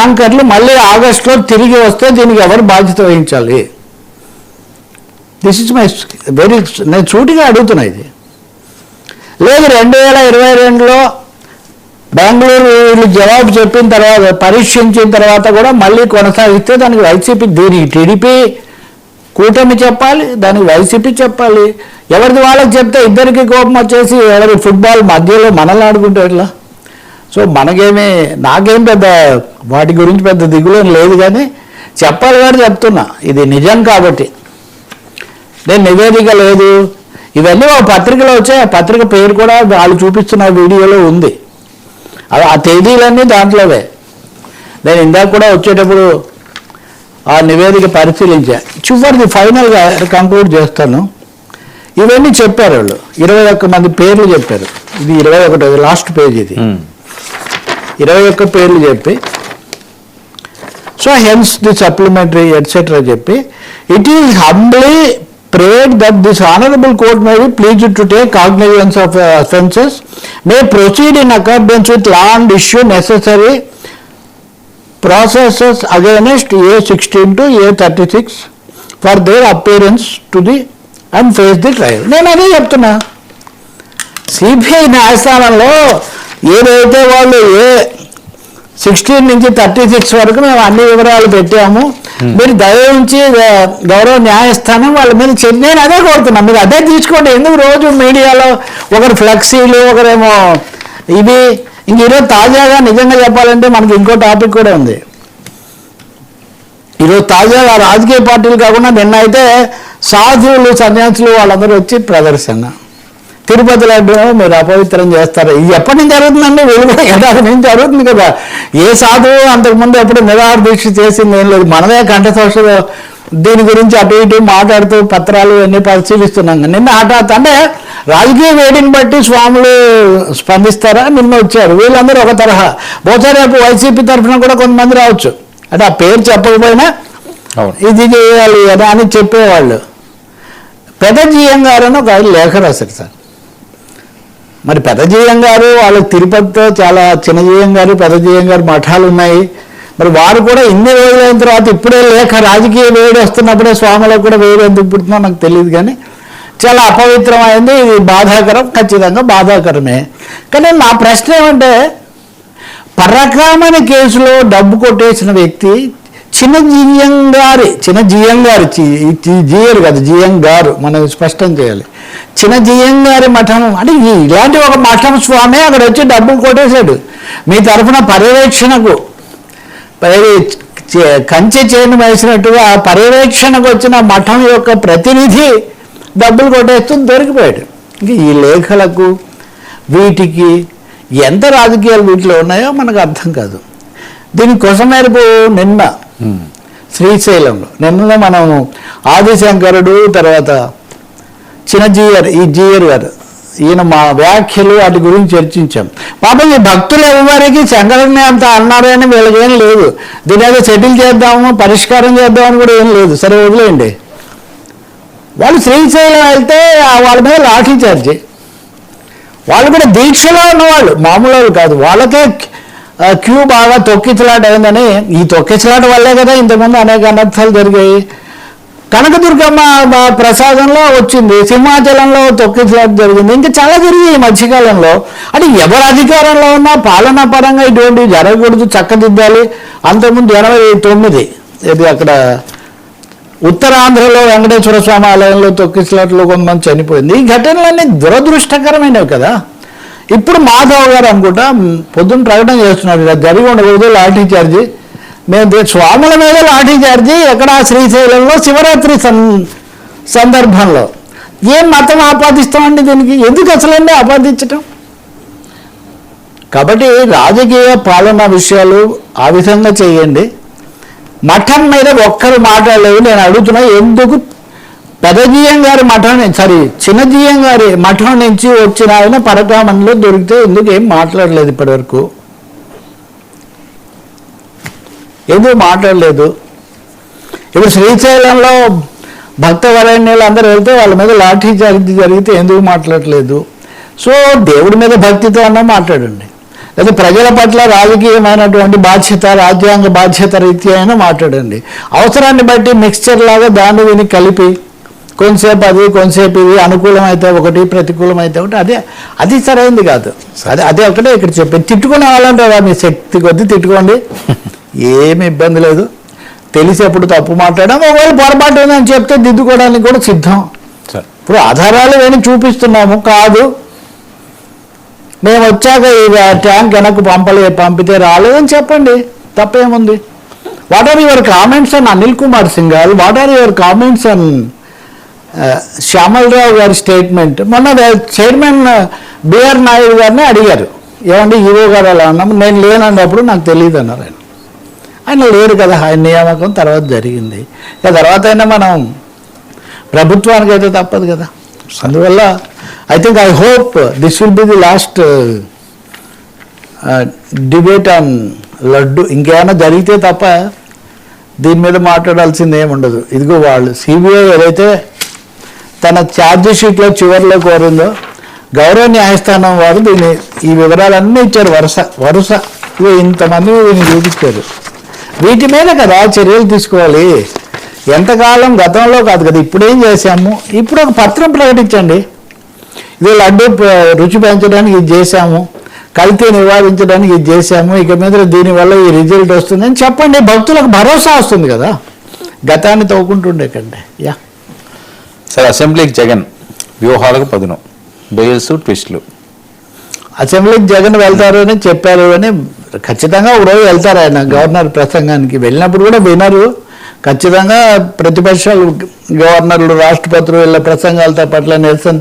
ట్యాంకర్లు మళ్ళీ ఆగస్టులో తిరిగి వస్తే దీనికి ఎవరు బాధ్యత వహించాలి? దిస్ ఇస్ మై వెరీ నేను సూటిగా అడుగుతున్నా ఇది. లేదు రెండు వేల ఇరవై రెండులో బెంగళూరు వీళ్ళు జవాబు చెప్పిన తర్వాత పరీక్షించిన తర్వాత కూడా మళ్ళీ కొనసాగిస్తే దానికి వైసీపీ దీనికి టీడీపీ కూటమి చెప్పాలి దానికి వైసీపీ చెప్పాలి. ఎవరిది వాళ్ళకి చెప్తే ఇద్దరికి కోపం వచ్చేసి ఎవరి ఫుట్బాల్ మధ్యలో మనల్ని ఆడుకుంటే ఎట్లా? సో మనకేమీ నాకేం పెద్ద వాటి గురించి పెద్ద దిగులేం లేదు కానీ చెప్పాలి కానీ చెప్తున్నా. ఇది నిజం కాబట్టి. నేను నివేదిక లేదు. ఇవన్నీ ఒక పత్రికలో వచ్చాయి. ఆ పత్రిక పేరు కూడా వాళ్ళు చూపిస్తున్న వీడియోలో ఉంది. అవి ఆ తేదీలన్నీ దాంట్లోవే. నేను ఇందాక కూడా వచ్చేటప్పుడు ఆ నివేదిక పరిశీలించా. చివరిది ఫైనల్గా కంక్లూడ్ చేస్తాను. ఇవన్నీ చెప్పారు వాళ్ళు. ఇరవై ఒక్క మంది పేర్లు చెప్పారు. ఇది ఇరవై ఒకటి లాస్ట్ పేజ్ ఇది. ఇరవై ఒక్క పేర్లు చెప్పి. So hence the supplementary etcetera చెప్పి. It is humbly prayed that this honourable court may be please to take cognizance of offences may proceed in accordance with law and issue necessary processes against A sixteen to A thirty six for their appearance to the and face the trial నేను అదే చెప్తున్నా. CBI న్యాయస్థానంలో ఏదైతే వాళ్ళు A sixteen నుంచి thirty six వరకు మేము అన్ని వివరాలు పెట్టాము. మీరు దయించి గౌరవ న్యాయస్థానం వాళ్ళ మీద నేను అదే కోరుతున్నా. మీరు అదే తీసుకోండి. ఎందుకు రోజు మీడియాలో ఒకరు ఫ్లెక్సీలు ఒకరేమో ఇవి? ఇంక ఈరోజు తాజాగా నిజంగా చెప్పాలంటే మనకి ఇంకో టాపిక్ కూడా ఉంది. ఈరోజు తాజాగా రాజకీయ పార్టీలు కాకుండా నిన్న అయితే సాధువులు సన్యాసులు వాళ్ళందరూ వచ్చి ప్రదర్శన. తిరుపతి లడ్డు మీరు అపవిత్రం చేస్తారు. ఇది ఎప్పటి నుంచి జరుగుతుందండి? వీళ్ళు కూడా ఏడాది నుంచి జరుగుతుంది కదా. ఏ సాధువు అంతకుముందు ఎప్పుడు నిరాహార దీక్ష చేసింది ఏం లేదు. మనమే కంఠశోషలో దీని గురించి అటు ఇటు మాట్లాడుతూ పత్రాలు అన్ని పరిశీలిస్తున్నాం. నిన్న హఠాత్ అంటే రాజకీయ వేడిని బట్టి స్వాములు స్పందిస్తారా? నిన్న వచ్చారు. వీళ్ళందరూ ఒక తరహా. బహుశా రేపు వైసీపీ తరఫున కూడా కొంతమంది రావచ్చు. అంటే ఆ పేరు చెప్పకపోయినా ఇది చేయాలి అని అని చెప్పేవాళ్ళు. పెదజీయం గారు అని ఒక లేఖ రాశారు సార్. మరి పెదజీయం గారు వాళ్ళు తిరుపతితో చాలా చిన్నజీయం గారు పెదజీయం గారు మఠాలు ఉన్నాయి మరి వారు కూడా ఇన్ని రోజులైన తర్వాత ఇప్పుడే లేఖ రాజకీయ వేడి వస్తున్నప్పుడే స్వాములకు కూడా వేడి ఎందుకు పుట్టినా నాకు తెలియదు కానీ చాలా అపవిత్రమైంది. ఇది బాధాకరం ఖచ్చితంగా బాధాకరమే. కానీ నా ప్రశ్న ఏమంటే పరకామని కేసులో డబ్బు కొట్టేసిన వ్యక్తి చిన్న జీఎం గారి చిన్న జీఎం గారి జియర్ కదా జీఎం గారు మనం స్పష్టం చేయాలి. చిన్న జియం గారి మఠం అంటే ఇలాంటి ఒక మఠం స్వామి అక్కడ వచ్చి డబ్బులు కొట్టేశాడు. మీ తరఫున పర్యవేక్షణకు కంచె చేను వేసినట్టుగా ఆ పర్యవేక్షణకు వచ్చిన మఠం యొక్క ప్రతినిధి డబ్బులు కొట్టేస్తూ దొరికిపోయాడు. ఇంక ఈ లేఖలకు వీటికి ఎంత రాజకీయాలు వీటిలో ఉన్నాయో మనకు అర్థం కాదు. దీనికోసం మేరకు నిన్న శ్రీశైలంలో. నిన్న మనం ఆదిశంకరుడు తర్వాత చిన్నజీయర్ ఈ జీయర్ గారు. ఈయన మా వ్యాఖ్యలు వాటి గురించి చర్చించాం. పాపం ఈ భక్తులు ఎవరికి శంకరుని అంత అన్నారే అని వీళ్ళకేం లేదు. దీని ఏదో సెటిల్ చేద్దాము పరిష్కారం చేద్దామని కూడా ఏం లేదు. సరే వదిలేయండి. వాళ్ళు శ్రీశైలం వెళ్తే వాళ్ళ మీద లాఠీ చార్జీ. వాళ్ళు కూడా దీక్షలో ఉన్నవాళ్ళు. మామూలు కాదు. వాళ్ళకే క్యూ బాగా తొక్కిచలాట అయిందని ఈ తొక్కిచలాట వల్లే కదా ఇంతకుముందు అనేక అనర్థాలు జరిగాయి. కనకదుర్గమ్మ ప్రసాదంలో వచ్చింది సింహాచలంలో తొక్కిసలాట జరిగింది. ఇంకా చాలా జరిగాయి ఈ మధ్యకాలంలో. అంటే ఎవరు అధికారంలో ఉన్నా పాలనా పరంగా ఇటువంటివి జరగకూడదు చక్కదిద్దాలి. అంతకుముందు ఎనభై తొమ్మిది ఇది అక్కడ ఉత్తరాంధ్రలో వెంకటేశ్వర స్వామి ఆలయంలో తొక్కిసలాట్లో కొంతమంది చనిపోయింది. ఈ ఘటనలన్నీ దురదృష్టకరమైనవి కదా. ఇప్పుడు మాధవ్ గారు అనుకుంటా పొద్దున్న ప్రకటన చేస్తున్నారు ఇలా జరిగి ఉండకూడదు లాఠీ చార్జీ. మేము స్వాముల మీద లాఠీ చార్జీ ఎక్కడ శ్రీశైలంలో శివరాత్రి సం సందర్భంలో. ఏం మతం ఆపాదిస్తామండి దీనికి? ఎందుకు అసలండి ఆపాదించటం? కాబట్టి రాజకీయ పాలన విషయాలు ఆ విధంగా చేయండి. మఠం మీద ఒక్కరు మాట్లాడలేదు నేను అడుగుతున్నా ఎందుకు పెదజీయం గారి మఠం సారీ చిన్నజీయం గారి మఠం నుంచి వచ్చిన ఆయన పరకామణిలో దొరికితే ఎందుకు ఏం మాట్లాడలేదు ఇప్పటివరకు? ఎందుకు మాట్లాడలేదు? ఇప్పుడు శ్రీశైలంలో భక్త వరణ్యులు అందరూ వెళ్తే వాళ్ళ మీద లాఠీ జరిగి జరిగితే ఎందుకు మాట్లాడలేదు? సో దేవుడి మీద భక్తితో అన్నా మాట్లాడండి. లేదా ప్రజల పట్ల రాజకీయమైనటువంటి బాధ్యత రాజ్యాంగ బాధ్యత రీత్యా అయినా మాట్లాడండి. అవసరాన్ని బట్టి మిక్స్చర్ లాగా దాన్ని దీన్ని కలిపి కొంతసేపు అది కొంతసేపు ఇది అనుకూలమైతే ఒకటి ప్రతికూలమైతే ఒకటి అదే అది సరైంది కాదు. అదే అదే ఒకటే ఇక్కడ చెప్పి తిట్టుకునే వాళ్ళంటే కదా మీ శక్తి కొద్దీ తిట్టుకోండి. ఏమి ఇబ్బంది లేదు. తెలిసి ఎప్పుడు తప్పు మాట్లాడడం ఒకవేళ పొరపాటు ఉందని చెప్తే దిద్దుకోవడానికి కూడా సిద్ధం. ఇప్పుడు ఆధారాలు ఏమి చూపిస్తున్నాము? కాదు. మేము వచ్చాక ఈ ట్యాంక్ వెనక్కి పంపలే పంపితే రాలేదని చెప్పండి. తప్పేముంది? What are your comments on Anil Kumar Singhal what are your comments on Shyamalarao గారి స్టేట్మెంట్ మొన్న చైర్మన్ బిఆర్ నాయుడు గారిని అడిగారు. ఏమంటే ఈవో గారు అలా అన్నాము. నేను లేనన్నప్పుడు నాకు తెలియదు అన్నారు ఆయన. ఆయన లేరు కదా ఆయన నియామకం తర్వాత జరిగింది. ఇక తర్వాత అయినా మనం ప్రభుత్వానికి అయితే తప్పదు కదా. అందువల్ల I think I hope this will be the last debate on laddu. ఇంకేమైనా జరిగితే తప్ప దీని మీద మాట్లాడాల్సింది ఏమి ఉండదు ఇదిగో వాళ్ళు సిబిఐ ఏదైతే తన ఛార్జ్ షీట్లో చివరిలో కోరిందో గౌరవ న్యాయస్థానం వారు దీన్ని ఈ వివరాలన్నీ ఇచ్చారు. వరుస వరుస ఇదిగో ఇంతమంది దీన్ని చూపించారు. వీటి మీద కదా చర్యలు తీసుకోవాలి. ఎంతకాలం గతంలో కాదు కదా ఇప్పుడేం చేశాము? ఇప్పుడు ఒక పత్రం ప్రకటించండి. ఇది లడ్డు రుచి పెంచడానికి ఇది చేశాము. కల్తీ నివారించడానికి ఇది చేశాము. ఇక మీద దీనివల్ల ఈ రిజల్ట్ వస్తుందని చెప్పండి. భక్తులకు భరోసా వస్తుంది కదా. గతాన్ని తవ్వుకుంటుండే కంటే. యా. సార్ అసెంబ్లీకి జగన్. వ్యూహాలకు పదును. బెయిల్స్ ట్విస్ట్లు. అసెంబ్లీకి జగన్ వెళ్తారు అని చెప్పారు అని ఖచ్చితంగా ఒక రోజు వెళ్తారు ఆయన గవర్నర్ ప్రసంగానికి. వెళ్ళినప్పుడు కూడా వినరు. ఖచ్చితంగా ప్రతిపక్షాలు గవర్నర్లు రాష్ట్రపతులు వీళ్ళ ప్రసంగాలతో పట్ల నిరసన